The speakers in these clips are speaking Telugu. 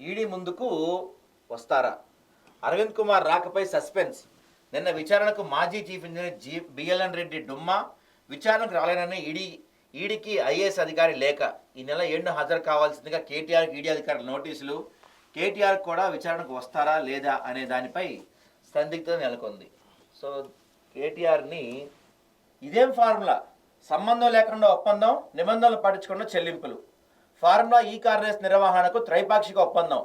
ఈడీ ముందుకు వస్తారా? అరవింద్ కుమార్ రాకపై సస్పెన్స్. నిన్న విచారణకు మాజీ chief engineer G BLN Reddy డుమ్మా. విచారణకు రాలేనని ఈడీ ఈడీకి ఐఏఎస్ అధికారి లేఖ ఈ నెల ఏడున హాజరు కావాల్సిందిగా కేటీఆర్కి ఈడీ అధికారుల నోటీసులు. కేటీఆర్ కూడా విచారణకు వస్తారా లేదా అనే దానిపై సందిగ్ధత నెలకొంది. సో కేటీఆర్ని ఇదేం ఫార్ములా? సంబంధం లేకుండా ఒప్పందం నిబంధనలు పాటించకుండా చెల్లింపులు. ఫార్ములా ఈ కార్నెస్ నిర్వహణకు త్రైపాక్షిక ఒప్పందం.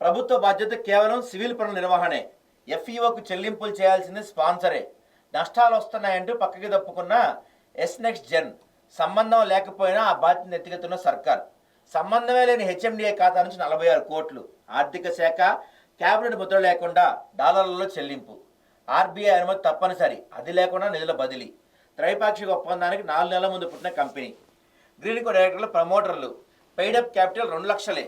ప్రభుత్వ బాధ్యత కేవలం సివిల్ పనుల నిర్వహణే. ఎఫ్ఈఓకు చెల్లింపులు చేయాల్సింది స్పాన్సరే. నష్టాలు వస్తున్నాయంటూ పక్కకి తప్పుకున్న ఎస్ నెక్స్ట్ జెన్. సంబంధం లేకపోయినా ఆ బాధ్యత ఎత్తికెత్తున్న సర్కార్. సంబంధమే లేని హెచ్ఎండిఏ ఖాతా నుంచి నలభై ఆరు కోట్లు. ఆర్థిక శాఖ కేబినెట్ ముద్ర లేకుండా డాలర్లలో చెల్లింపు. ఆర్బీఐ అనుమతి తప్పనిసరి. అది లేకుండా నిధుల బదిలీ. త్రైపాక్షిక ఒప్పందానికి నాలుగు నెలల ముందు పుట్టిన కంపెనీ. గ్రీన్కో డైరెక్టర్లు ప్రమోటర్లు. పెయిడప్ క్యాపిటల్ రెండు లక్షలే.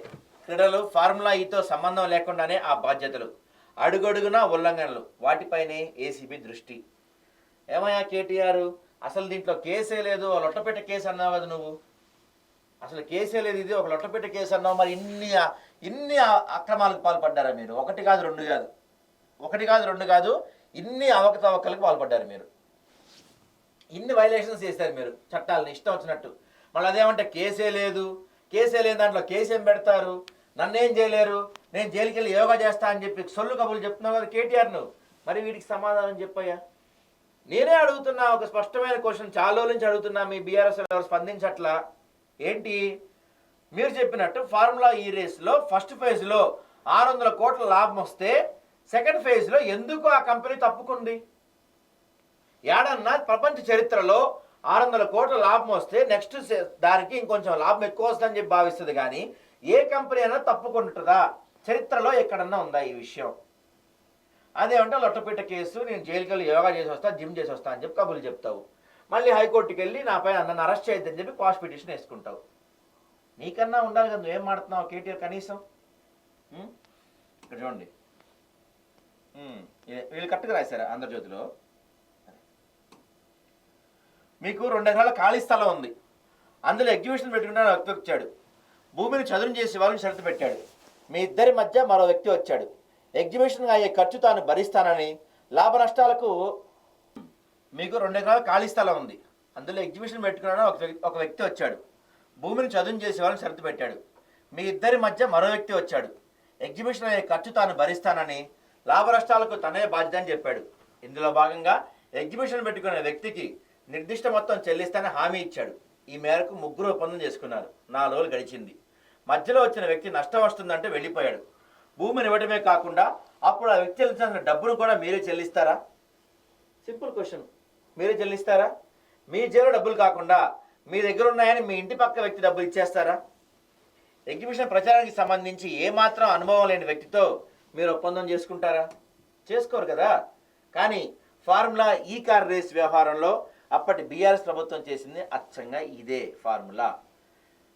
క్రీడలు ఫార్ములా ఈతో సంబంధం లేకుండానే ఆ బాధ్యతలు. అడుగడుగునా ఉల్లంఘనలు. వాటిపైనే ఏసీబీ దృష్టి. ఏమయ్యా కేటీఆర్? అసలు దీంట్లో కేసే లేదు. లొట్టపెట్ట కేసు అన్నావు అది నువ్వు. అసలు కేసే లేదు ఇది. ఒక లొట్టపెట్ట కేసు అన్నావు. మరి ఇన్ని ఇన్ని అక్రమాలకు పాల్పడ్డారా మీరు? ఒకటి కాదు రెండు కాదు. ఒకటి కాదు రెండు కాదు. ఇన్ని అవకతవకలకు పాల్పడ్డారు మీరు. ఇన్ని వైలేషన్స్ చేశారు మీరు. చట్టాలను ఇష్టం వచ్చినట్టు. మళ్ళీ అదేమంటే కేసే లేదు. కేసే లేని దాంట్లో కేసేం పెడతారు? నన్నేం చేయలేరు? నేను జైలుకి వెళ్ళి యోగా చేస్తా అని చెప్పి సొల్లు కబులు చెప్తున్నావు కదా కేటీఆర్ నువ్వు. మరి వీటికి సమాధానం చెప్పయ్యా? నేనే అడుగుతున్నా ఒక స్పష్టమైన క్వశ్చన్ చాలా రోజుల నుంచి అడుగుతున్నా మీ బీఆర్ఎస్ ఎవరు స్పందించట్లా? ఏంటి? మీరు చెప్పినట్టు ఫార్ములా ఈ రేస్లో ఫస్ట్ ఫేజ్లో ఆరు వందల కోట్ల లాభం వస్తే సెకండ్ ఫేజ్లో ఎందుకు ఆ కంపెనీ తప్పుకుంది? ఏడన్నా ప్రపంచ చరిత్రలో ఆరు వందల కోట్ల లాభం వస్తే నెక్స్ట్ దానికి ఇంకొంచెం లాభం ఎక్కువ వస్తుందని చెప్పి భావిస్తుంది కానీ ఏ కంపెనీ అయినా తప్పుకుంటుందా? చరిత్రలో ఎక్కడన్నా ఉందా ఈ విషయం? అదేమంటే లొట్టపీట కేసు నేను జైలుకి వెళ్ళి యోగా చేసి వస్తా జిమ్ చేసి వస్తా అని చెప్పి కబుర్లు చెప్తావు. మళ్ళీ హైకోర్టుకి వెళ్ళి నా పైన నన్ను అరెస్ట్ చేయొద్దని చెప్పి పాస్ పిటిషన్ వేసుకుంటావు. నీకన్నా ఉండాలి కదా నువ్వేం మాడుతున్నావు కేటీఆర్ కనీసం? ఇక్కడ చూడండి. వీళ్ళు కరెక్ట్గా రాశారా ఆంధ్రజ్యోతిలో? మీకు రెండు ఎకరాల ఖాళీ స్థలం ఉంది. అందులో ఎగ్జిబిషన్ పెట్టుకుంటాను వ్యక్తి వచ్చాడు. భూమిని చదును చేసే వాళ్ళని షరతు పెట్టాడు. మీ ఇద్దరి మధ్య మరో వ్యక్తి వచ్చాడు. ఎగ్జిబిషన్ అయ్యే ఖర్చు తాను భరిస్తానని లాభ నష్టాలకు మీకు రెండు ఎకరాల ఖాళీ స్థలం ఉంది. అందులో ఎగ్జిబిషన్ పెట్టుకున్నాను ఒక వ్యక్తి ఒక వ్యక్తి వచ్చాడు. భూమిని చదును చేసే వాళ్ళని షరతు పెట్టాడు. మీ ఇద్దరి మధ్య మరో వ్యక్తి వచ్చాడు. ఎగ్జిబిషన్ అయ్యే ఖర్చు తాను భరిస్తానని లాభ నష్టాలకు తనే బాధ్యత అని చెప్పాడు. ఇందులో భాగంగా ఎగ్జిబిషన్ పెట్టుకున్న వ్యక్తికి నిర్దిష్ట మొత్తం చెల్లిస్తానని హామీ ఇచ్చాడు. ఈ మేరకు ముగ్గురు ఒప్పందం చేసుకున్నారు. నాలుగు రోజులు గడిచింది. మధ్యలో వచ్చిన వ్యక్తి నష్టం వస్తుందంటే వెళ్ళిపోయాడు. భూమిని ఇవ్వడమే కాకుండా అప్పుడు ఆ వ్యక్తి చెల్లించాల్సిన డబ్బును కూడా మీరే చెల్లిస్తారా? Simple question. మీరే చెల్లిస్తారా? మీ జేబులో డబ్బులు కాకుండా మీ దగ్గర ఉన్నాయని మీ ఇంటి పక్క వ్యక్తి డబ్బులు ఇచ్చేస్తారా? ఎగ్జిబిషన్ ప్రచారానికి సంబంధించి ఏమాత్రం అనుభవం లేని వ్యక్తితో మీరు ఒప్పందం చేసుకుంటారా? చేసుకోరు కదా. కానీ ఫార్ములా ఈ కార్ రేస్ వ్యవహారంలో అప్పటి బీఆర్ఎస్ ప్రభుత్వం చేసింది అచ్చంగా ఇదే ఫార్ములా.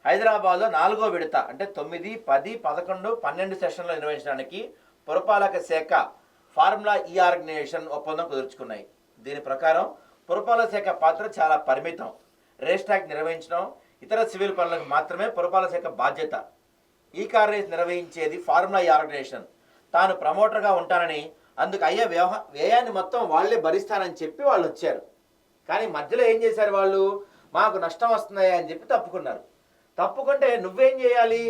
హైదరాబాద్లో నాలుగో విడత అంటే తొమ్మిది పది పదకొండు పన్నెండు సెషన్లు నిర్వహించడానికి పురపాలక శాఖ ఫార్ములా ఈ ఆర్గనైజేషన్ ఒప్పందం కుదుర్చుకున్నాయి. దీని ప్రకారం పురపాలక శాఖ పాత్ర చాలా పరిమితం. రేస్ ట్రాక్ నిర్వహించడం ఇతర సివిల్ పనులకు మాత్రమే పురపాలక శాఖ బాధ్యత. ఈ కార్ నిర్వహించేది ఫార్ములా ఈ ఆర్గనైజేషన్. తాను ప్రమోటర్గా ఉంటానని అందుకు అయ్యే వ్యవహ వ్యయాన్ని మొత్తం వాళ్ళే భరిస్తానని చెప్పి వాళ్ళు వచ్చారు కానీ మధ్యలో ఏం చేశారు వాళ్ళు? మాకు నష్టం వస్తున్నాయి అని చెప్పి తప్పుకున్నారు. తప్పుకుంటే నువ్వేం చేయాలి?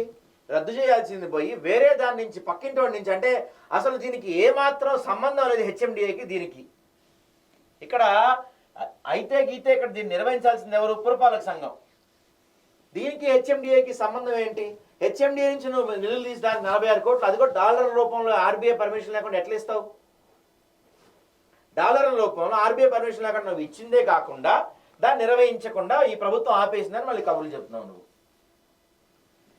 రద్దు చేయాల్సింది పోయి వేరే దాని నుంచి పక్కింటి వాడి నుంచి. అంటే అసలు దీనికి ఏమాత్రం సంబంధం లేదు హెచ్ఎండిఏకి దీనికి. ఇక్కడ అయితే గీతే ఇక్కడ దీన్ని నిర్వహించాల్సింది ఎవరు? పురపాలక సంఘం. దీనికి హెచ్ఎండిఏకి సంబంధం ఏంటి? హెచ్ఎండిఏ నుంచి నువ్వు నిధులు తీసి దానికి నలభై ఆరు కోట్లు అది కూడా డాలర్ రూపంలో ఆర్బీఐ పర్మిషన్ లేకుండా ఎట్లా ఇస్తావు? డాలర్ల రూపంలో ఆర్బీఐ పర్మిషన్ లేకుండా నువ్వు ఇచ్చిందే కాకుండా దాన్ని నిర్వహించకుండా ఈ ప్రభుత్వం ఆపేసిందని మళ్ళీ కబుర్లు చెప్తున్నావు నువ్వు.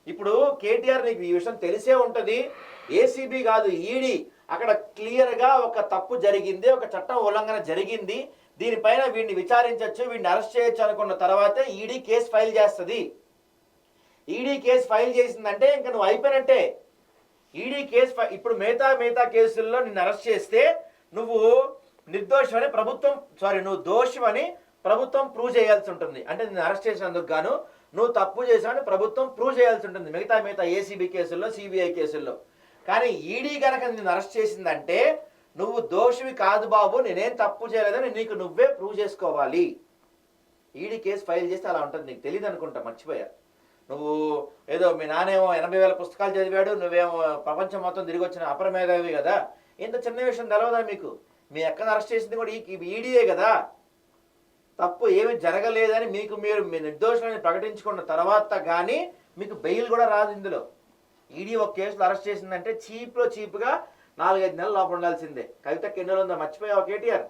ఇప్పుడు కేటీఆర్ నీకు ఈ విషయం తెలిసే ఉంటుంది. ఏసీబీ కాదు ఈడీ అక్కడ క్లియర్గా ఒక తప్పు జరిగింది ఒక చట్టం ఉల్లంఘన జరిగింది. దీనిపైన వీడిని విచారించవచ్చు వీడిని అరెస్ట్ చేయొచ్చు అనుకున్న తర్వాతే ఈడీ కేసు ఫైల్ చేస్తుంది. ఈడీ కేసు ఫైల్ చేసిందంటే ఇంకా నువ్వు అయిపోయినట్టే. ఈడీ కేసు ఫై- ఇప్పుడు మిగతా మిగతా కేసుల్లో నిన్ను అరెస్ట్ చేస్తే నువ్వు నిర్దోషమని ప్రభుత్వం సారీ నువ్వు దోషమని ప్రభుత్వం ప్రూవ్ చేయాల్సి ఉంటుంది. అంటే నేను అరెస్ట్ చేసినందుకు గాను నువ్వు తప్పు చేసావని ప్రభుత్వం ప్రూవ్ చేయాల్సి ఉంటుంది. మిగతా మిగతా ఏసీబీ కేసుల్లో సిబిఐ కేసుల్లో. కానీ ఈడీ కనుక నేను అరెస్ట్ చేసిందంటే నువ్వు దోషివి కాదు బాబు నేనేం తప్పు చేయలేదని నీకు నువ్వే ప్రూవ్ చేసుకోవాలి. ఈడీ కేసు ఫైల్ చేస్తే అలా ఉంటుంది. నీకు తెలియదు అనుకుంటా మర్చిపోయా. నువ్వు ఏదో మీ నానేమో ఎనభై వేల పుస్తకాలు చదివాడు నువ్వేమో ప్రపంచం మొత్తం తిరిగి వచ్చిన అపరమేధావి కదా. ఇంత చిన్న విషయం తెలవదా మీకు? మీ ఎక్కడ అరెస్ట్ చేసింది కూడా ఈ ఈడీఏ కదా. తప్పు ఏమి జరగలేదని మీకు మీరు మీ నిర్దోషాన్ని ప్రకటించుకున్న తర్వాత కానీ మీకు బెయిల్ కూడా రాదు ఇందులో. ఈడీ ఒక కేసులో అరెస్ట్ చేసిందంటే చీప్లో చీప్గా నాలుగైదు నెలలు లోపల ఉండాల్సిందే. కవితకి ఎన్ని ఉందో? మర్చిపోయావు కేటీఆర్?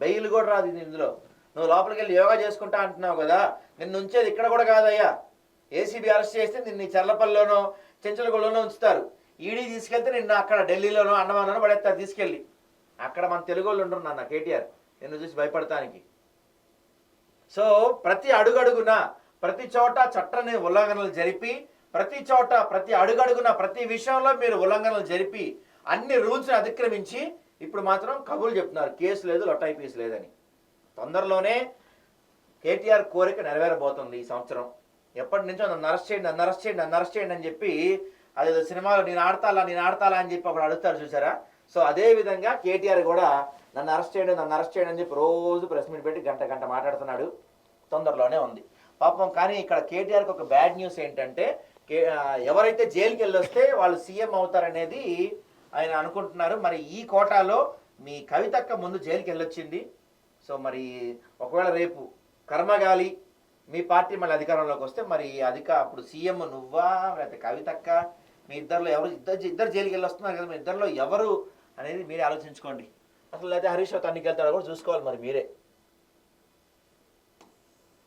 బెయిల్ కూడా రాదు ఇందులో. నువ్వు లోపలికి వెళ్ళి యోగా చేసుకుంటా అంటున్నావు కదా. నిన్ను ఉంచేది ఇక్కడ కూడా కాదయ్యా. ఏసీబీ అరెస్ట్ చేస్తే నిన్ను చర్లపల్లిలోనో చెంచలగూడలోనో ఉంచుతారు. ఈడీ తీసుకెళ్తే నిన్ను అక్కడ ఢిల్లీలోనో అండమాన్లోనో పడేస్తారు తీసుకెళ్ళి. అక్కడ మన తెలుగు వాళ్ళు ఉండరు నాన్న కేటీఆర్. నిన్ను చూసి భయపడటానికి సో ప్రతి అడుగడుగున ప్రతి చోట చట్టని ఉల్లంఘనలు జరిపి ప్రతి చోట ప్రతి అడుగడుగున ప్రతి విషయంలో మీరు ఉల్లంఘనలు జరిపి అన్ని రూల్స్ని అతిక్రమించి ఇప్పుడు మాత్రం కబుర్లు చెప్తున్నారు కేసు లేదు లొట్టాయిపీస్ లేదని. తొందరలోనే కేటీఆర్ కోరిక నెరవేరబోతుంది ఈ సంవత్సరం. ఎప్పటి నుంచో నన్ను అరెస్ట్ చేయండి నన్ను అరెస్ట్ చేయండి నన్ను అరెస్ట్ చేయండి అని చెప్పి అదేదో సినిమాలో నేను ఆడతాలా నేను ఆడతాలా అని చెప్పి అప్పుడు అడుగుతారు చూసారా? సో అదే విధంగా కేటీఆర్ కూడా నన్ను అరెస్ట్ చేయండి నన్ను అరెస్ట్ చేయండి అని చెప్పి రోజు ప్రెస్ మీట్ పెట్టి గంట గంట మాట్లాడుతున్నాడు. తొందరలోనే ఉంది. పాపం కానీ ఇక్కడ కేటీఆర్కి ఒక బ్యాడ్ న్యూస్ ఏంటంటే కే ఎవరైతే జైలుకి వెళ్ళొస్తే వాళ్ళు సీఎం అవుతారనేది ఆయన అనుకుంటున్నారు. మరి ఈ కోటాలో మీ కవితక్క ముందు జైలుకి వెళ్ళొచ్చింది. సో మరి ఒకవేళ రేపు కర్మగాలి మీ పార్టీ మళ్ళీ అధికారంలోకి వస్తే మరి అధిక అప్పుడు సీఎం నువ్వా లేకపోతే కవితక్క మీ ఇద్దరిలో ఎవరు ఇద్దరు ఇద్దరు జైలుకి వెళ్ళి వస్తున్నారు కదా మీ ఇద్దరిలో ఎవరు అనేది మీరే ఆలోచించుకోండి. అసలు అయితే హరీష్ రావు తన్నికి వెళ్తాడో కూడా చూసుకోవాలి మరి మీరే.